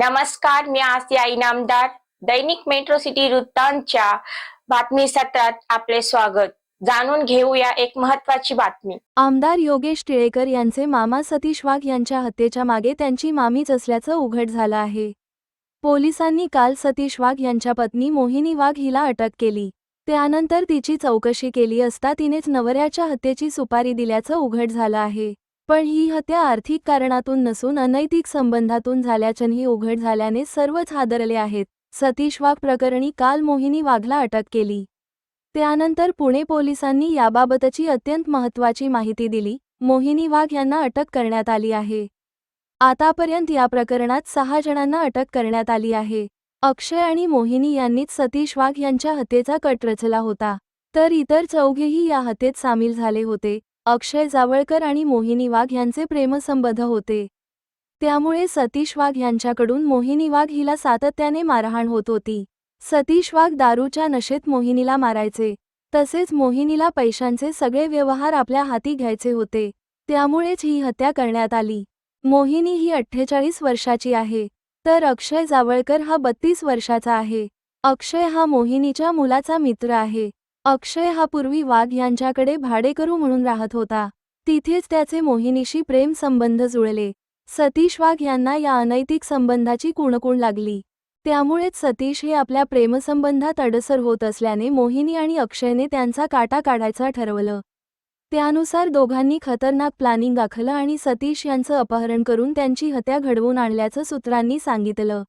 नमस्कार मी आसिया इनामदार दैनिक metro city वृत्तांतच्या बातमी सत्रात आपले स्वागत. जाणून घेऊया एक महत्वाची बातमी. आमदार योगेश टिळेकर यांचे मामा सतीश वाघ यांच्या हत्येच्या मागे त्यांची मामीच असल्याचं उघड झालं आहे. पोलिसांनी काल सतीश वाघ यांच्या पत्नी मोहिनी वाघ हिला अटक केली. त्यानंतर तिची चौकशी केली असता तिनेच नवऱ्याच्या हत्येची सुपारी दिल्याचं उघड झालं आहे. पण ही हत्या आर्थिक कारणातून नसून अनैतिक संबंधातून झाल्याचंही उघड झाल्याने सर्वच हादरले आहेत. सतीश वाघ प्रकरणी काल मोहिनी वाघला अटक केली. त्यानंतर पुणे पोलिसांनी याबाबतची अत्यंत महत्त्वाची माहिती दिली. मोहिनी वाघ यांना अटक करण्यात आली आहे. आतापर्यंत या प्रकरणात सहा जणांना अटक करण्यात आली आहे. अक्षय आणि मोहिनी यांनीच सतीश वाघ यांच्या हत्येचा कट रचला होता. तर इतर चौघेही या हत्येत सामील झाले होते. अक्षय जावळकर आणि मोहिनी वाघ यांचे प्रेमसंबंध होते. त्यामुळे सतीश वाघ यांच्याकडून मोहिनी वाघ हिला सातत्याने मारहाण होत होती. सतीश वाघ दारूच्या नशेत मोहिनीला मारायचे. तसेच मोहिनीला पैशांचे सगळे व्यवहार आपल्या हाती घ्यायचे होते. त्यामुळेच ही हत्या करण्यात आली. मोहिनी ही अठ्ठेचाळीस वर्षाची आहे. तर अक्षय जावळकर हा बत्तीस वर्षाचा आहे. अक्षय हा मोहिनीच्या मुलाचा मित्र आहे. अक्षय हा पूर्वी वाघ यांच्याकडे भाडेकरू म्हणून राहत होता. तिथेच त्याचे मोहिनीशी प्रेम संबंध जुळले. सतीश वाघ यांना या अनैतिक संबंधाची कुणकुण लागली. त्यामुळेच सतीश हे आपल्या प्रेमसंबंधात अडसर होत असल्याने मोहिनी आणि अक्षयने त्यांचा काटा काढायचा ठरवलं. त्यानुसार दोघांनी खतरनाक प्लॅनिंग आखलं आणि सतीश यांचं अपहरण करून त्यांची हत्या घडवून आणल्याचं सूत्रांनी सांगितलं.